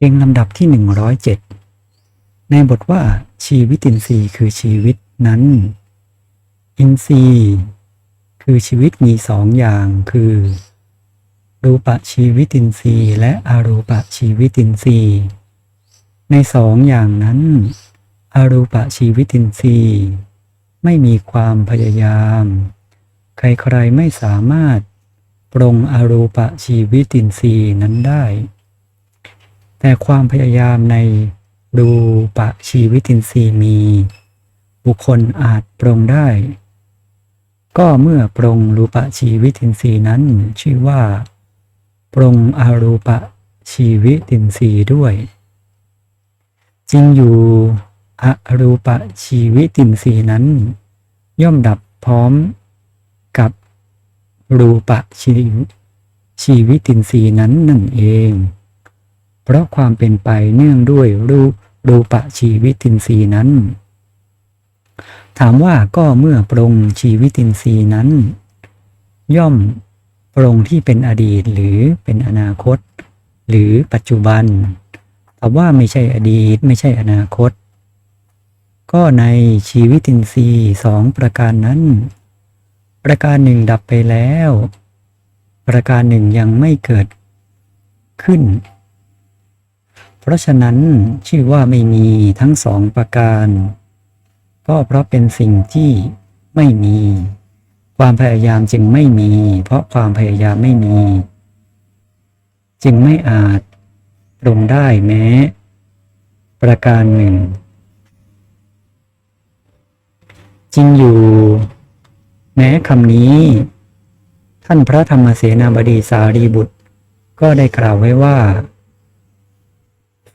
เก่งลำดับที่ 107 ในบทว่าชีวิตินทรีย์คือชีวิตนั้น อินทรีย์คือชีวิตมีสองอย่างคือ รูปะชีวิตินทรีย์และอรูปชีวิตินทรีย์ในสองอย่างนั้นอรูปชีวิตินทรีย์ไม่มีความพยายาม ใครๆไม่สามารถปรงอรูปชีวิตินทรีย์นั้นได้ แต่ความพยายามในรูปะชีวิตินทรีย์มี บุคคลอาจปรงได้ ก็เมื่อปรงรูปะชีวิตินทรีย์นั้น ชื่อว่าปรงอรูปะชีวิตินทรีย์ด้วยจริงอยู่อรูปะชีวิตินทรีย์นั้น ย่อมดับพร้อมกับรูปชีชีวิตินทรีย์นั้นนั่นเอง เพราะความเป็นไปเนื่องด้วยรูรูปชีวิตินทรีย์นั้น ถามว่าก็เมื่อปรงชีวิตินทรีย์นั้น ย่อมปรงที่เป็นอดีตหรือเป็นอนาคต หรือปัจจุบันตอบว่าไม่ใช่อดีตไม่ใช่อนาคต ก็ในชีวิตินทรีย์สองประการนั้น ประการหนึ่งดับไปแล้ว ประการหนึ่งยังไม่เกิดขึ้น ราะฉะนั้นชื่อว่าไม่มีทั้งสองประการ ก็เพราะเป็นสิ่งที่ไม่มี ความพยายามจึงไม่มี เพราะความพยายามไม่มี จึงไม่อาจปรงได้แม้ ประการหนึ่ง จริงอยู่ แม้คำนี้ ท่านพระธรรมเสนาบดีสารีบุตร ก็ได้กล่าวไว้ว่า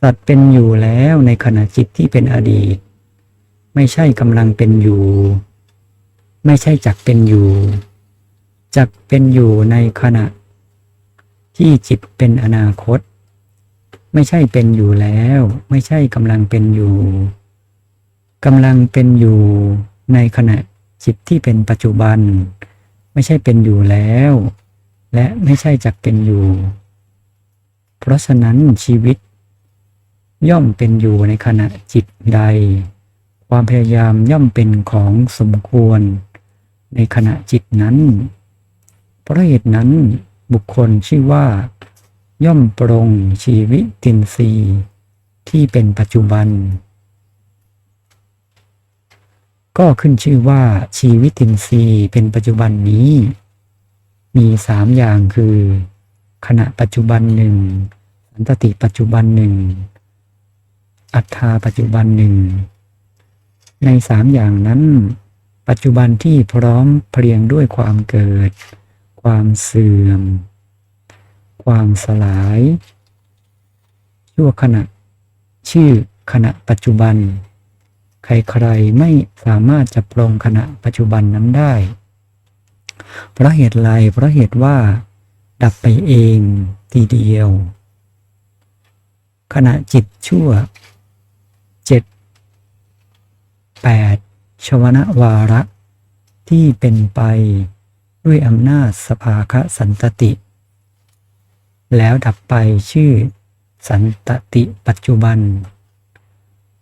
สัตว์เป็นอยู่แล้วในขณะจิตที่เป็นอดีต ไม่ใช่กำลังเป็นอยู่ ไม่ใช่จักเป็นอยู่ จักเป็นอยู่ในขณะ ที่จิตเป็นอนาคต ไม่ใช่เป็นอยู่แล้ว ไม่ใช่กำลังเป็นอยู่กำลังเป็นอยู่ในขณะจิตที่เป็นปัจจุบัน ไม่ใช่เป็นอยู่แล้ว และไม่ใช่จักเป็นอยู่ เพราะฉะนั้นชีวิต ย่อมเป็นอยู่ในขณะจิตใด ความพยายามย่อมเป็นของสมควร ในขณะจิตนั้น เพราะเหตุนั้นบุคคลชื่อว่า ย่อมปรงชีวิตินทรีย์ที่เป็นปัจจุบัน ก็ขึ้นชื่อว่าชีวิตินทรีย์เป็นปัจจุบันนี้ มีสามอย่างคือ ขณะปัจจุบันหนึ่งสันตติปัจจุบันหนึ่ง อัตตาปัจจุบันหนึ่ง ในสามอย่างนั้น ปัจจุบันที่พร้อมเพรียงด้วยความเกิด ความเสื่อม ความสลายชั่วขณะ ชื่อขณะปัจจุบัน ใครๆไม่สามารถจะปรงขณะปัจจุบันนั้นได้ เพราะเหตุไรเพราะเหตุว่า ดับไปเองทีเดียว ขณะจิตชั่ว เจ็ดแปดชวนวาระ ที่เป็นไปด้วยอำนาจสภาคะสันตติ แล้วดับไปชื่อสันตติปัจจุบัน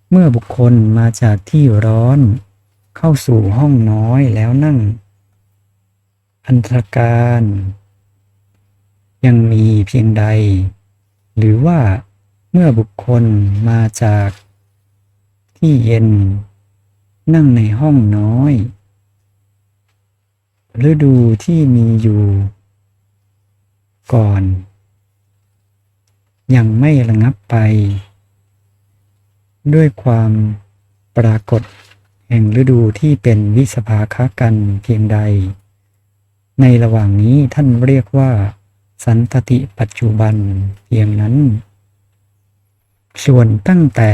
เมื่อบุคคลมาจากที่ร้อน เข้าสู่ห้องน้อยแล้วนั่ง อันตรการ ยังมีเพียงใด หรือว่าเมื่อบุคคลมาจาก ที่เย็น นั่งในห้องน้อย ฤดูที่มีอยู่ ก่อน ยังไม่ระงับไป ด้วยความปรากฏแห่งฤดูที่เป็นวิสภาคะกันเพียงใด ในระหว่างนี้ท่านเรียกว่า สันตติปัจจุบันเพียงนั้น ส่วนตั้งแต่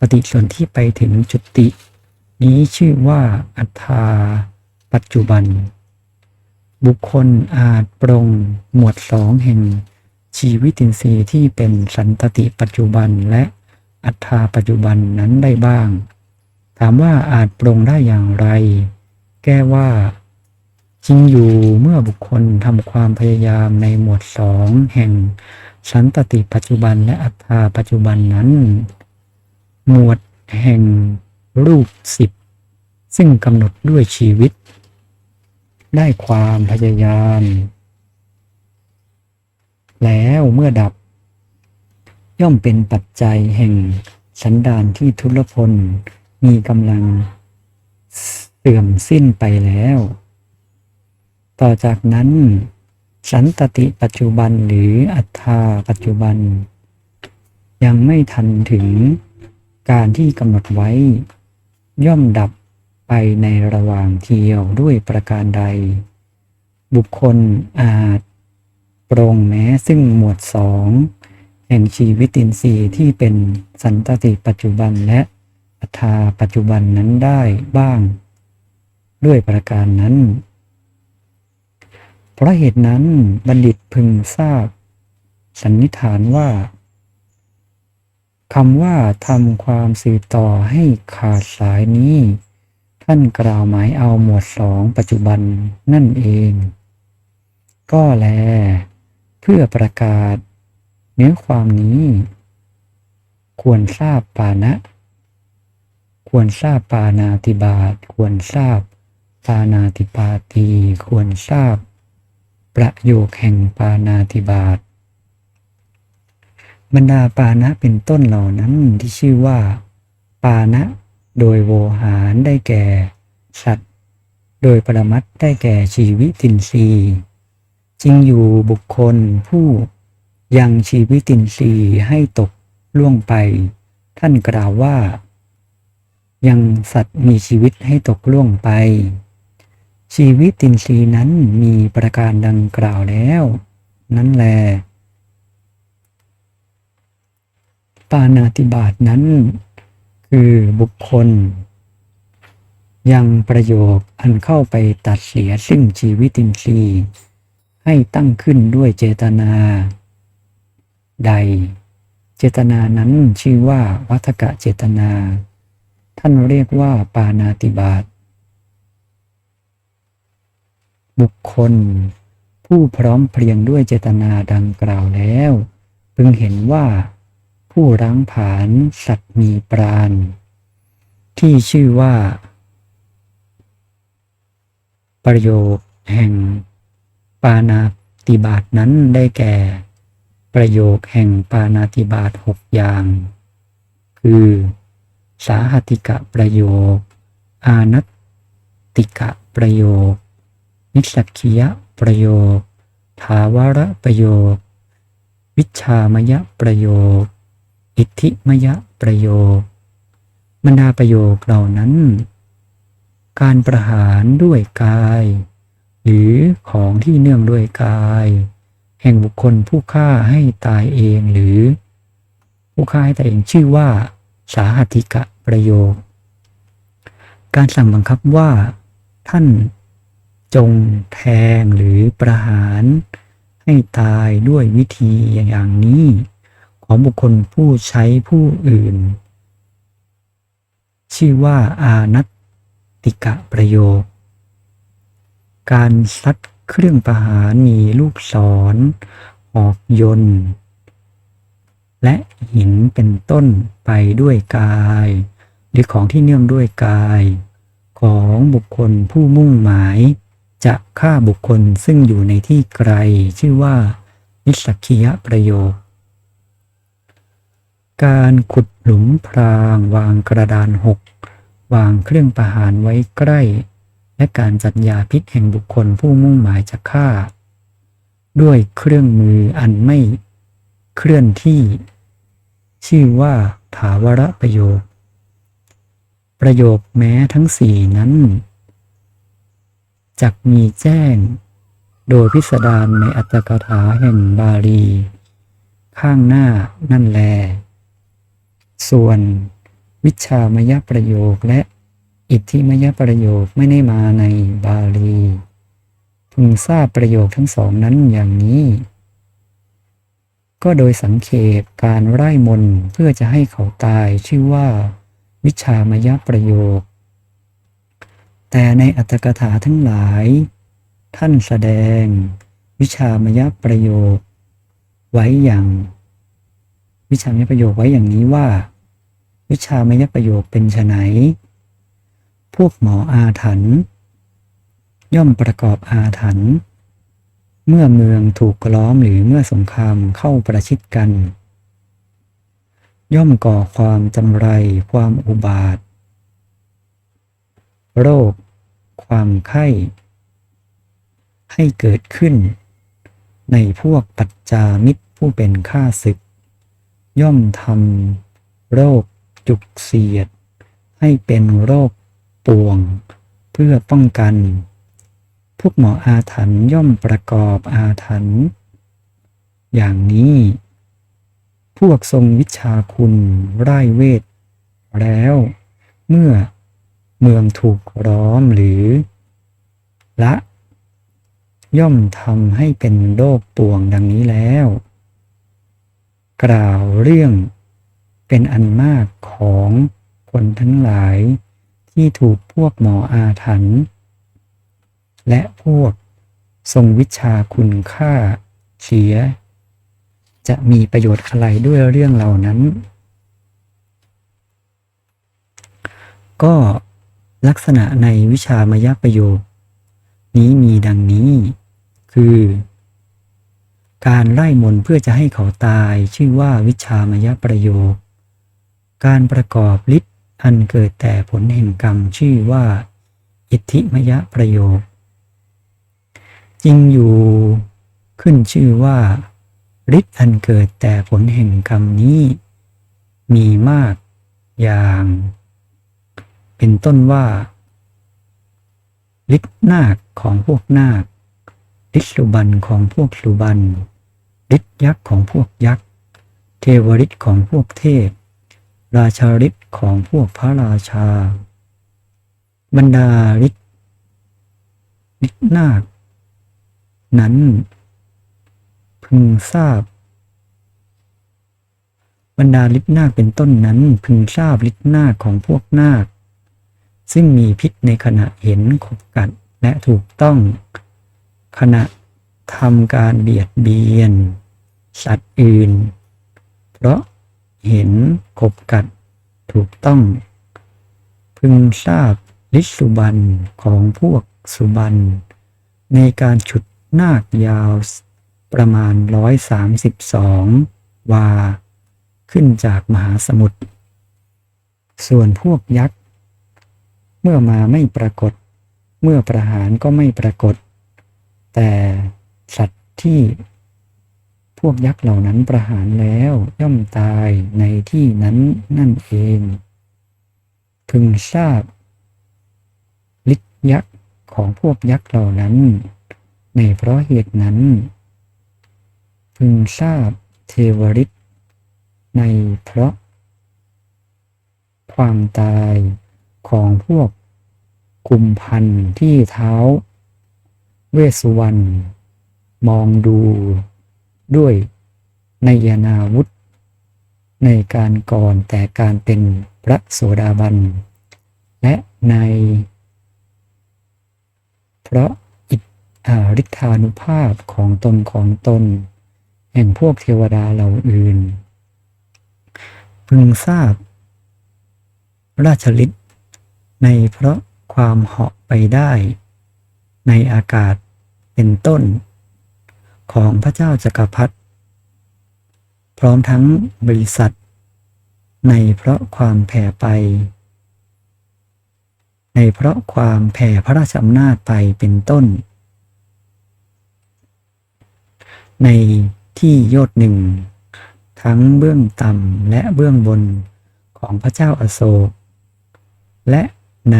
ปฏิสนธิไปถึงจุติ นี้ชื่อว่าอัตตาปัจจุบัน บุคคลอาจปรงหมวดสองแห่งชีวิตินทรีย์ที่เป็นสันตติปัจจุบันและอัตตาปัจจุบันนั้นได้บ้าง ถามว่าอาจปรงได้อย่างไร แก้ว่า จริงอยู่เมื่อบุคคลทำความพยายามในหมวดสองแห่งสันตติปัจจุบันและอัตตาปัจจุบันนั้น หมวดแห่งรูปสิบซึ่งกำหนดด้วยชีวิต ได้ความพยายาม แล้วเมื่อดับ ย่อมเป็นปัจจัยแห่งสันดานที่ทุรพลมีกำลังเสื่อมสิ้นไปแล้ว ต่อจากนั้น สันตติปัจจุบันหรืออัตตาปัจจุบัน ยังไม่ทันถึง การที่กำหนดไว้ ย่อมดับไปในระหว่างเที่ยวด้วยประการใด บุคคลอาจปรงแม้ซึ่งหมวดสองแห่งชีวิตินทรีย์ที่เป็นสันตติปัจจุบันและอัตาปัจจุบันนั้นได้บ้าง ด้วยประการนั้น เพราะเหตุนั้นบัณฑิตพึงทราบ สันนิษฐานว่า คำว่าทำความสื่อต่อให้ขาดสายนี้ ท่านกล่าวหมายเอาหมวดสองปัจจุบันนั่นเอง ก็แล เพื่อประกาศ เนื้อความนี้ ควรทราบปานะ ควรทราบปานาติบาตควรทราบปานาติปาตี ควรทราบ ประโยคแห่งปานาติบาต บรรดาปานะเป็นต้นเหล่านั้นที่ชื่อว่า ปานะ โดยโวหารได้แก่ สัตว์ โดยปรมัตถ์ได้แก่ชีวิตินทรีย์จริงอยู่บุคคลผู้ยังชีวิตินทรีย์ให้ตกล่วงไป ท่านกล่าวว่า ยังสัตว์มีชีวิตให้ตกล่วงไป ชีวิตินทรีย์นั้นมีประการดังกล่าวแล้ว นั่นแล ปานาติบาตนั้น คือบุคคล ยังประโยคอันเข้าไปตัดเสียซึ่งชีวิตินทรีย์ให้ตั้งขึ้นด้วยเจตนา ใด เจตนานั้นชื่อว่าวัฏกะเจตนา ท่านเรียกว่าปานาติบาตบุคคล ผู้พร้อมเพรียงด้วยเจตนาดังกล่าวแล้ว พึงเห็นว่า ผู้ร้างผานสัตว์มีปราณ ที่ชื่อว่า ประโยคแห่ง ปานาติบาตนั้นได้แก่ ประโยคแห่งปานาติบาตหกอย่าง คือ สาหติกะประโยค อานัตติกะประโยค นิสสักคียะประโยค ถาวรประโยค วิชามยะประโยค อิทธิมยะประโยคบรรดาประโยคเหล่านั้น การประหารด้วยกาย หรือของที่เนื่องด้วยกาย แห่งบุคคลผู้ฆ่าให้ตายเองหรือ ผู้ฆ่าให้ตายเองชื่อว่า สาหัติกะประโยค การสั่งบังคับว่า ท่านจงแทงหรือประหารให้ตายด้วยวิธีอย่างนี้ ของบุคคลผู้ใช้ผู้อื่น ชื่อว่าอานัตติกะประโยค การซัดเครื่องประหารมีลูกศรออกยนต์ และหินเป็นต้นไปด้วยกาย หรือของที่เนื่องด้วยกาย ของบุคคลผู้มุ่งหมาย จะฆ่าบุคคลซึ่งอยู่ในที่ไกล ชื่อว่านิสสักคียประโยค การขุดหลุมพรางวางกระดานหกวางเครื่องประหารไว้ใกล้ และการจัดยาพิษแห่งบุคคลผู้มุ่งหมายจะฆ่า ด้วยเครื่องมืออันไม่เคลื่อนที่ ชื่อว่าถาวรประโยค ประโยคแม้ทั้งสี่นั้นจักมีแจ้ง โดยพิสดารในอัตถกถาแห่งบาลี ข้างหน้านั่นแล ส่วนวิชามยประโยคและอิทธิมยประโยคไม่ได้มาในบาลีพึงทราบประโยคทั้งสองนั้นอย่างนี้ ก็โดยสังเขปการไล่มนเพื่อจะให้เขาตายชื่อว่า วิชามยประโยค แต่ในอัตถกถาทั้งหลาย ท่านแสดง วิชามยประโยค ไว้อย่าง วิชามยประโยคไว้อย่างนี้ว่า วิชามยประโยคเป็นไนพวกหมออาถรรพ์ย่อมประกอบอาถรรพ์เมื่อเมืองถูกล้อมหรือเมื่อสงครามเข้าประชิดกัน ย่อมก่อความจำไร ความอุบาท โรค ความไข้ ให้เกิดขึ้น ในพวกปัจจามิตรผู้เป็นข้าศึก ย่อมทำโรคจุกเสียด ให้เป็นโรคป่วง เพื่อป้องกัน พวกหมออาถรรพ์ย่อมประกอบอาถรรพ์อย่างนี้ พวกทรงวิชาคุณไร้เวท แล้ว เมื่อเมืองถูกร้อมหรือ ละ ย่อมทำให้เป็นโรคป่วงดังนี้แล้ว กล่าวเรื่องเป็นอันมากของคนทั้งหลายที่ถูกพวกหมออาถรรพ์และพวกทรงวิชาคุณค่าเสีย จะมีประโยชน์อะไรด้วยเรื่องเหล่านั้น ก็ลักษณะในวิชามยประโยค นี้มีดังนี้ คือ การไล่มนเพื่อจะให้เขาตายชื่อว่าวิชามยประโยค การประกอบฤทธิ์อันเกิดแต่ผลแห่งกรรมชื่อว่า อิทธิมยประโยค จริงอยู่ขึ้นชื่อว่าฤทธิ์อันเกิดแต่ผลแห่งกรรมนี้ มีมากอย่าง เป็นต้นว่าฤทธิ์นาคของพวกนาค ฤทธิสุบันของพวกสุบันฤทธิ์ยักษ์ของพวกยักษ์ เทวฤทธิ์ของพวกเทพ ราชาฤทธิ์ของพวกพระราชา บรรดาฤทธิ์ฤทธิ์นาค นั้น พึงทราบบรรดาฤทธิ์นาคเป็นต้นนั้นพึงทราบฤทธิ์นาคของพวกนาค ซึ่งมีพิษในขณะเห็นขบกัดและถูกต้อง ขณะทำการเบียดเบียน สัตว์อื่น เพราะเห็นขบกัดถูกต้อง พึงทราบฤทธิสุบันของพวกสุบัน ในการฉุดนาคยาวประมาณ 132 วา ขึ้นจากมหาสมุทร ส่วนพวกยักษ์ เมื่อมาไม่ปรากฏ เมื่อประหารก็ไม่ปรากฏ แต่สัตว์ที่พวกยักษ์เหล่านั้นประหารแล้วย่อมตายในที่นั้นนั่นเอง พึงทราบฤทธิ์ยักษ์ของพวกยักษ์เหล่านั้น ในเพราะเหตุนั้น พึงทราบเทวฤทธิ์ในเพราะ ความตายของพวกกุมพันธ์ที่เท้า เวสุวรรณมองดูด้วยในยานาวุธ ในการก่อนแต่การเป็นพระโสดาบัน และใน เพราะอิทธาฤทธานุภาพของตนของตน แห่งพวกเทวดาเหล่าอื่น พึงทราบ ราชฤทธิ์ในเพราะความเหาะไปได้ ในอากาศเป็นต้น ของพระเจ้าจักรพรรดิพร้อมทั้งบริษัท ในเพราะความแผ่ไป ในเพราะความแผ่พระราชอำนาจไปเป็นต้น ในที่โยดหนึ่ง ทั้งเบื้องต่ำและเบื้องบนของพระเจ้าอโศกและใน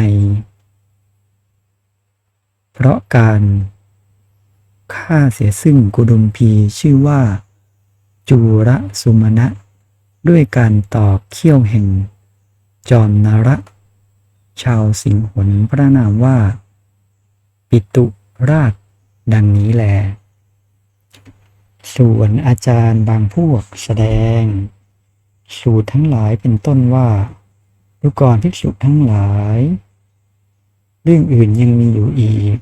เพราะการฆ่าเสียซึ่งกุดุมพีชื่อว่า จูระสุมาณะ ด้วยการตอกเขี้ยวแห่ง จอมนระ ชาวสิงหนพระนามว่า ปิตุราชดังนี้แล ส่วนอาจารย์บางพวกแสดง สูตรทั้งหลายเป็นต้นว่าดูก่อนภิกษุทั้งหลาย เรื่องอื่นยังมีอยู่อีก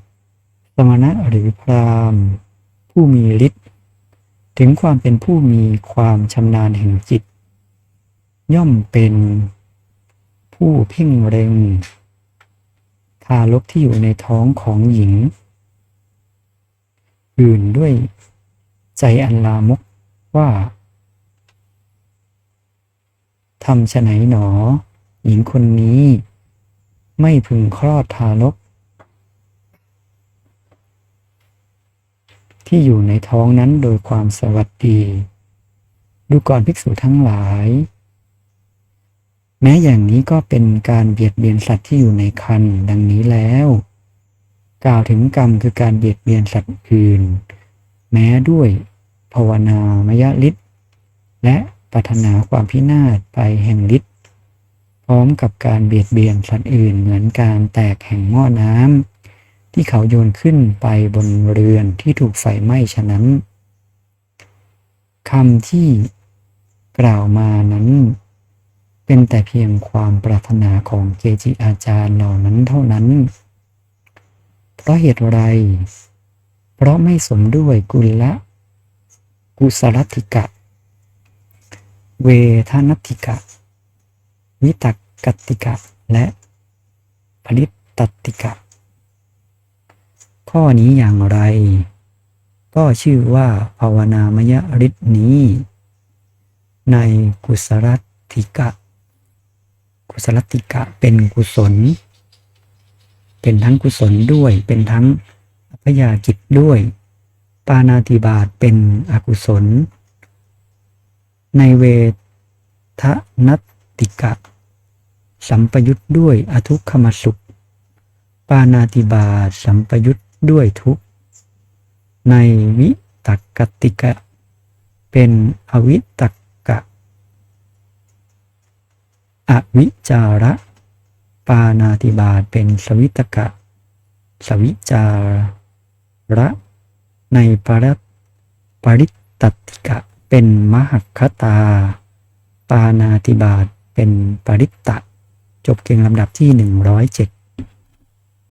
สมณะหรือพราหมณ์ ผู้มีฤทธิ์ถึงความเป็นผู้มีความชำนาญแห่งจิต ย่อมเป็นผู้เพ่งเร็ง ทารกที่อยู่ในท้องของหญิง อื่นด้วยใจอันลามกว่าทำฉไหนหนอ หญิงคนนี้ ไม่พึงคลอดทารกที่อยู่ในท้องนั้นโดยความสวัสดี ดูก่อนภิกษุทั้งหลาย แม้อย่างนี้ก็เป็นการเบียดเบียนสัตว์ที่อยู่ในคันดังนี้แล้ว กล่าวถึงกรรมคือการเบียดเบียนสัตว์อื่น แม้ด้วยภาวนามยฤทธิ์และปรารถนาความพินาศไปแห่งฤทธิ ร้อมกับการเบียดเบียนสัตว์อื่นเหมือนการแตกแห่งหม้อน้ำที่เขาโยนขึ้นไปบนเรือนที่ถูกไฟไหม้ฉะนั้นคำที่กล่าวมานั้น เป็นแต่เพียงความปรารถนาของเกจิอาจารย์เหล่านั้นเท่านั้น เพราะเหตุไร เพราะไม่สมด้วยกุลละกุสลัติกะ เวทนัติกะ วิตักกตติกะ และผลิตตติกะ ข้อนี้อย่างไร ก็ชื่อว่าภาวนามยฤทธินี้ ในกุสลติกะ กุสลติกะเป็นกุศล เป็นทั้งกุศลด้วย เป็นทั้งอัพยาจิตด้วย ปานาติบาตเป็นอกุศล ในเวทนัตติกะ สัมปยุทธ์ด้วยอทุกขมสุข ปานาติบาสัมปยุทธ์ด้วยทุกในวิตักกติกะ เป็นอวิตักกะ อวิจาระ ปานาติบาเป็นสวิตกะ สวิจาระ ในปรัตปริตตติกะ เป็นมหคคตา ปานาติบาตเป็นปริตตะ จบเกียงลำดับที่ 107